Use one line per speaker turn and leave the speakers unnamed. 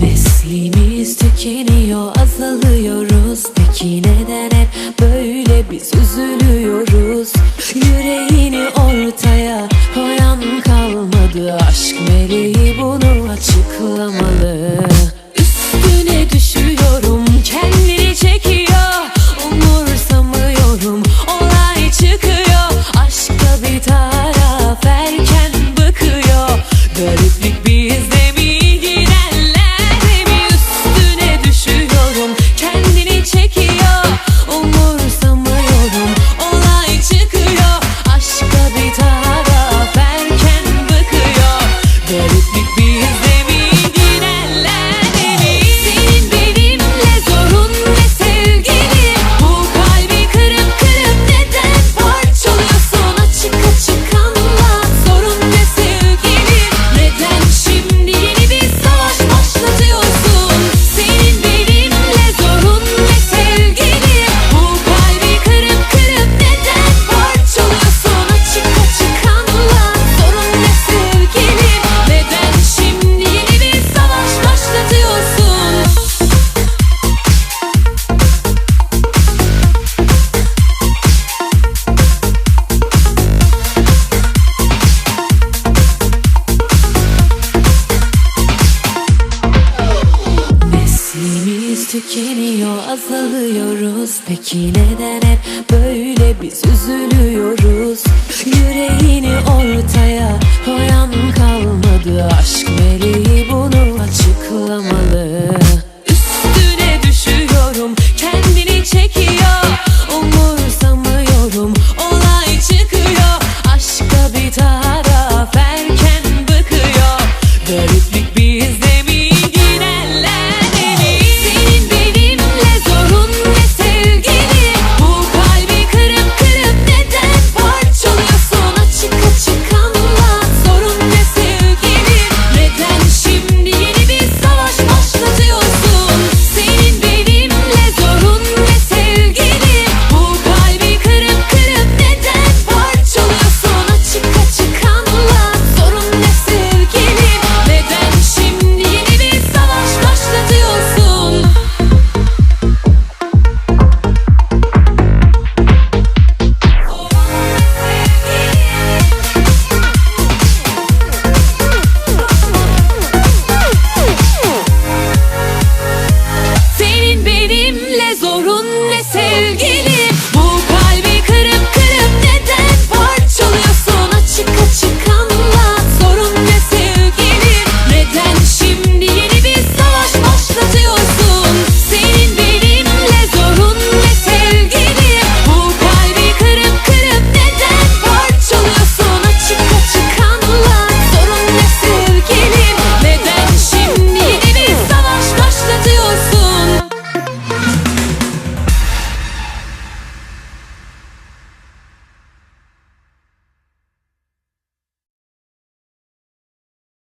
Neslimiz tükeniyor azalıyoruz. Peki neden hep böyle biz üzülüyoruz? Yüreğini ortaya koyan kalmadı. Aşk meleği bunu açıklamalı. tükeniyor azalıyoruz. Peki neden hep böyle biz üzülüyoruz? Yüreğini ortaya koyan kalmadı.